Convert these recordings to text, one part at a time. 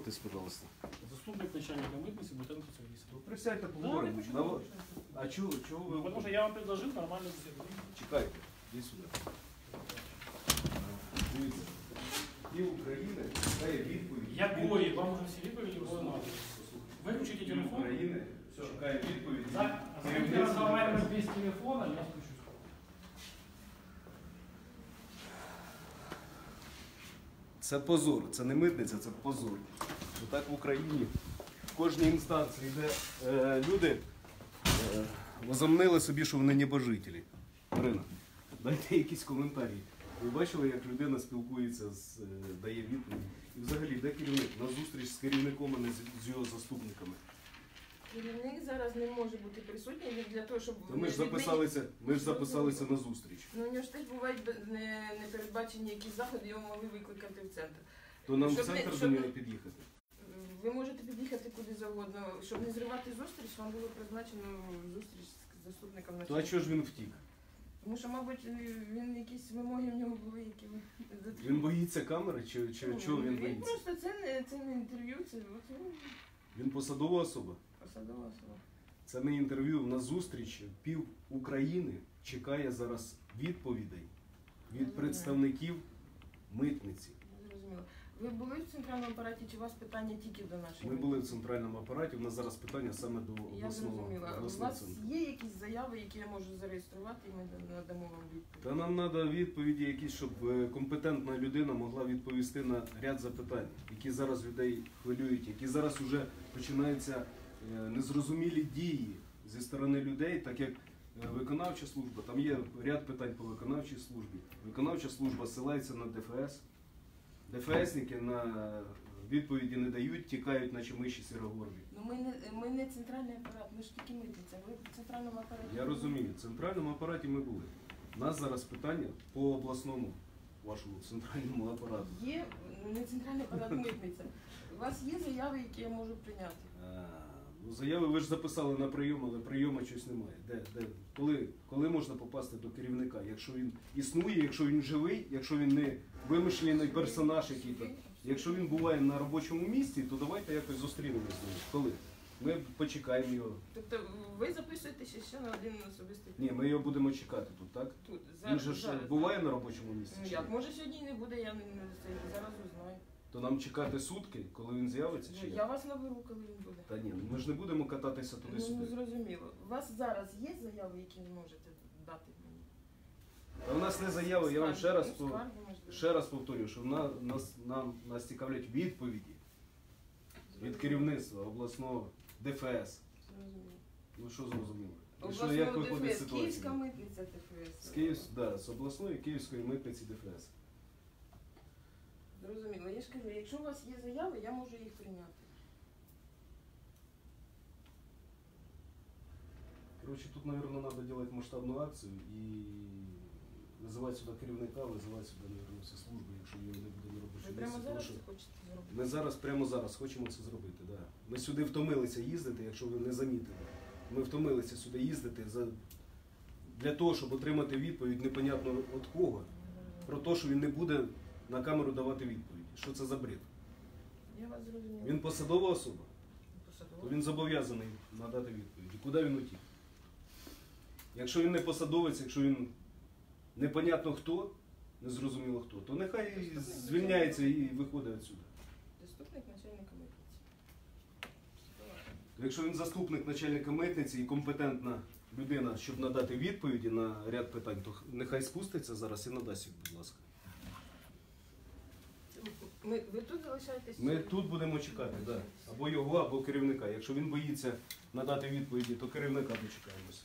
Пожалуйста. Заступник начальника митницы Бутенко Сергей Ну, присядьте, Да, поговоримо. я хочу На во- А чого, чого Ну, ви Потому что я вам предложил нормально засідання. чекайте? Іди сюди. Дивіться. І України дає відповідь. Якої? Вам уже всі відповіді були надані. Виключите І телефон. України чекає відповідь. За- від Мы керівництва разговариваем без телефона, я включу. Це позор, це не митниця, це позор. Отак в Україні в кожній інстанції, де е, люди е, возомнили собі, що вони небожителі. Марина, дайте якісь коментарі. Ви бачили, як людина спілкується з е, дає відповідь? І взагалі, де керівник? На зустріч з керівником, а не з, його заступниками. Керівник зараз не може бути присутній він для того, щоб То ми ж записалися, ми ж записалися на зустріч. Ну, у нього ж теж бувають не, непередбачені якісь заходи, його могли викликати в центр. То нам в Щоб не- центр до нього під'їхати. Ви можете під'їхати куди завгодно. Щоб не зривати зустріч, вам було призначено зустріч з заступником То а начальника. чого ж він втік? Тому що, мабуть, він якісь вимоги в нього були, які ви Він боїться камери, чи, чи Ну, чого він боїться? просто це не, це не інтерв'ю, це от, ну, Він посадова особа. посадова особа. Це не інтерв'ю на зустріч. Пів України чекає зараз відповідей від представників митниці. Зрозуміло. Ви були в центральному апараті, чи у вас питання тільки до нашої? Ми були в центральному апараті. У нас зараз питання саме до Я обласного зрозуміла. У обласного вас центру. є якісь заяви, які я можу зареєструвати, і ми надамо вам відповідь. Та нам треба відповіді, якісь, щоб е, компетентна людина могла відповісти на ряд запитань, які зараз людей хвилюють, які зараз вже починаються е, незрозумілі дії зі сторони людей, так як е, виконавча служба, там є ряд питань по виконавчій службі. Виконавча служба ссилається на ДФС. ДФСники на відповіді не дають, тікають, наче миші сирогорні. Ну ми не ми не центральний апарат, ми ж тільки митниця. Ви в центральному апараті. Я розумію, в центральному апараті ми були. У нас зараз питання по обласному вашому центральному апарату. Є ну, не центральний апарат митниця. У вас є заяви, які я можу прийняти. Заяви ви ж записали на прийом, але прийому щось немає. Де, де? Коли, коли можна попасти до керівника? Якщо він існує, якщо він живий, якщо він не вимишлений персонаж який то Якщо він буває на робочому місці, то давайте якось зустрінемося з ним. Коли? Ми почекаємо його. Тобто ви записуєтеся ще на один особистий Ні, ми його будемо чекати тут, так? тут. зараз. Він же ж буває на робочому місці? Ну як? Може сьогодні не буде, я не, не зараз узнаю. То нам чекати сутки, коли він з'явиться, чи Ну, як? Я вас наберу, коли він буде. Та ні, ми ж не будемо кататися Ну, туди-сюди. зрозуміло. У вас зараз є заяви, які ви можете дати мені? Та у нас не заяви, я вам ще раз, Ну, по- скарги, можливо. ще раз повторюю, що на, нас, нам, нас цікавлять відповіді від керівництва обласного ДФС. Зрозуміло. Ну що зрозуміло? І що, Обласного виходить ДФС, ситуація? Київська митниця ДФС. З, Київ, да, з обласної Київської митниці ДФС. Зрозуміло. Я ж кажу, якщо у вас є заяви, я можу їх прийняти. Короче, тут, наверное, надо делать масштабную акцию и вызывать сюда керівника, вызывать сюда, наверное, всі служби, якщо його не буде на Ви робочому прямо місці. зараз Тому це що хочете зробити? Ми зараз, прямо зараз хочемо це зробити. Да. Ми сюди втомилися їздити, якщо ви не замітили. Ми втомилися сюди їздити за... для того, щоб отримати відповідь непонятно від кого, про те, що він не буде на камеру давати відповіді. Що це за бред? Я вас зрозуміла. Він посадова особа, то він зобов'язаний надати відповіді. Куди він утік? Якщо він не посадовець, якщо він непонятно хто, незрозуміло хто, то нехай звільняється і виходить відсюди. Заступник начальника митниці. Якщо він заступник начальника митниці і компетентна людина, щоб надати відповіді на ряд питань, то нехай спуститься зараз і надасть їх, будь ласка. Ми, ви тут залишаєтесь? Ми тут будемо чекати, да. або його, або керівника. Якщо він боїться надати відповіді, то керівника дочекаємося.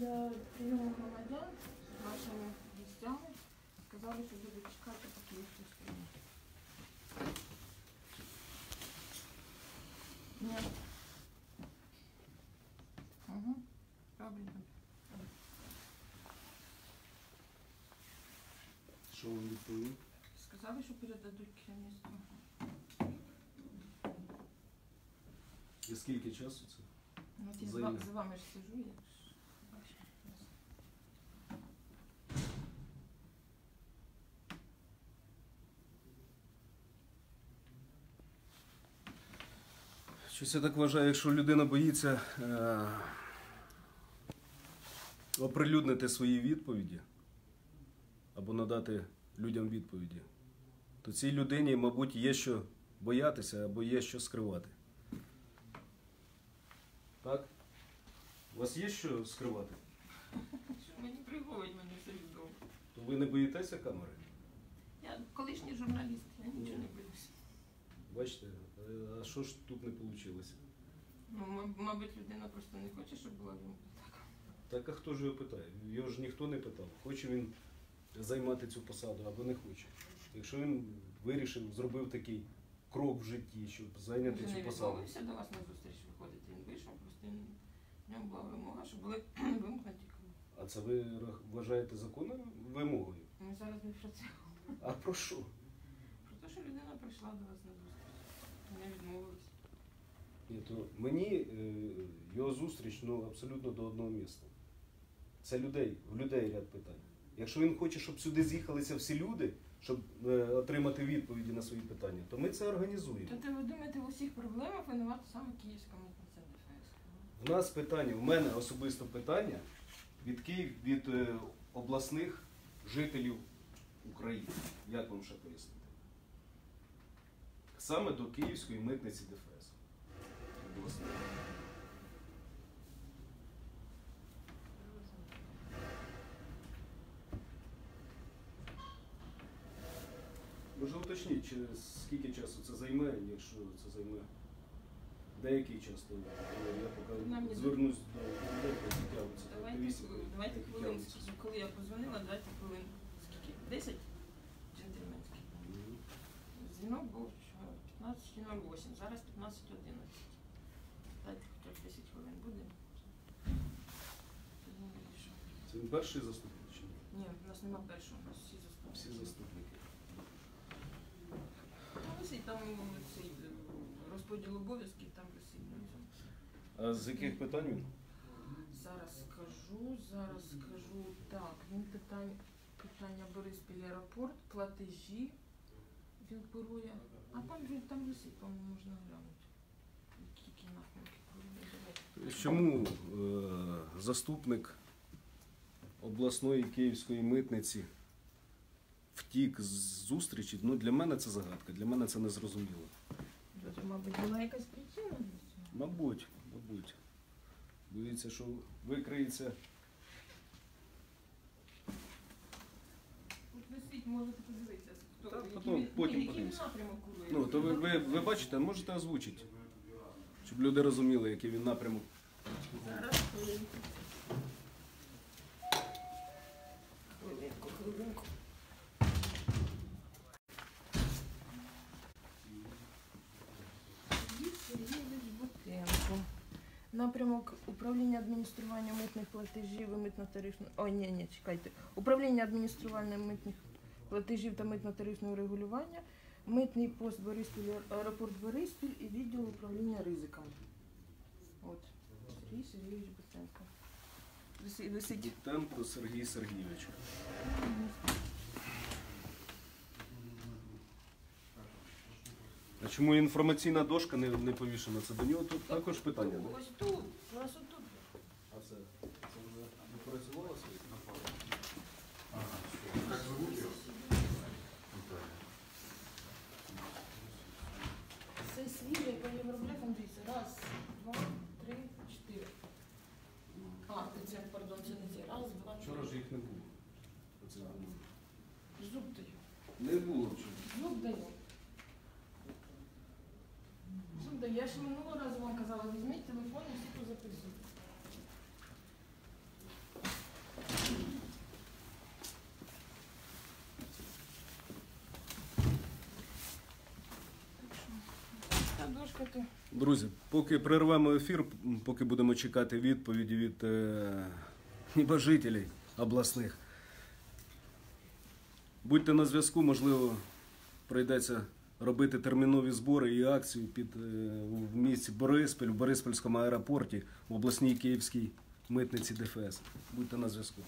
Прийому громадян з вашими гостями. Сказали, що будуть чекати, поки їх. Ні. Угу. Правильно. Що вам відповів? Сказали, що передадуть керівництву. І скільки часу це? Ну, я з з вами ж сижу, я ж бачу. Щось я так вважаю, якщо людина боїться е, оприлюднити свої відповіді або надати людям відповіді, то цій людині, мабуть, є що боятися або є що скривати. Так? У вас є що скривати? Що мені приховують мене все відомо. То ви не боїтеся камери? Я колишній журналіст, я нічого не боюся. Бачите, Е, а що ж тут не вийшло? Ну, мабуть, людина просто не хоче, щоб була він так. Так а хто ж його питає? Його ж ніхто не питав, хоче він займати цю посаду або не хоче. Якщо він вирішив, зробив такий крок в житті, щоб зайняти Він цю не посаду. відмовився до вас на зустріч виходити. Він вийшов, просто він, в ньому була вимога, щоб були вимкнуті камери. А це ви рах- вважаєте законною вимогою? Ми зараз не про це. А про що? Про те, що людина прийшла до вас на зустріч. Не відмовилась. Ні, то мені е, його зустріч ну, абсолютно до одного міста. Це людей, в людей ряд питань. Якщо він хоче, щоб сюди з'їхалися всі люди, щоб е, отримати відповіді на свої питання, то ми це організуємо. Тобто ви думаєте, в усіх проблемах винувата саме Київська митниця ДФС? В нас питання, в мене особисто питання від Київ, від е, обласних жителів України. Як вам ще пояснити? Саме до Київської митниці ДФС. Може уточніть, чи скільки часу це займе, якщо це займе деякий час, то я поки Нам не звернусь до людей, які тягнуться. Давайте, давайте які хвилин. Коли я позвонила, давайте хвилин. Скільки? 10? Зараз 15.11. Дайте хоча б 10 хвилин буде. Це він перший заступник чи ні? Ні, у нас нема першого, у нас всі заступники. Всі заступники. Там висить, там цей е, розподіл обов'язків, там висить. А з яких питань він? Зараз скажу, зараз скажу. Так, він питання, питання Бориспіль аеропорт, платежі він керує. А там він там висить, по-моєму, можна глянути. Які напрямки керує. Чому е, заступник обласної київської митниці втік з зустрічі? Ну, для мене це загадка, для мене це незрозуміло. Тобто, мабуть, була якась причина для цього. Мабуть, мабуть. Боїться, що викриється. Висить, можете подивитися, хто Так, потім- потім він подивимося. Ну, то ви, ви, ви бачите, можете озвучити, щоб люди розуміли, який він напрямок. Зараз хвилинку. Напрямок управління адміністрування митних платежів і митно-тарифного. Ой, ні, ні, чекайте. Управління адміністрування митних платежів та митно-тарифного регулювання, митний пост Бориспіль, аеропорт Бориспіль і відділ управління ризиками. От. Сергій Сергійович Бутенко. Виси- Висить. Темпо Сергій Сергійович. А чому інформаційна дошка не, не повішена? Це до нього тут також питання? Ось тут, у нас отут. А це, Я ж минулого разу вам казала, візьміть телефон і всі тут записуйте. Друзі, поки прервемо ефір, поки будемо чекати відповіді від е, небожителів обласних, будьте на зв'язку, можливо, прийдеться робити термінові збори і акцію під е, в місті Бориспіль, в Бориспільському аеропорті, в обласній Київській митниці ДФС. Будьте на зв'язку.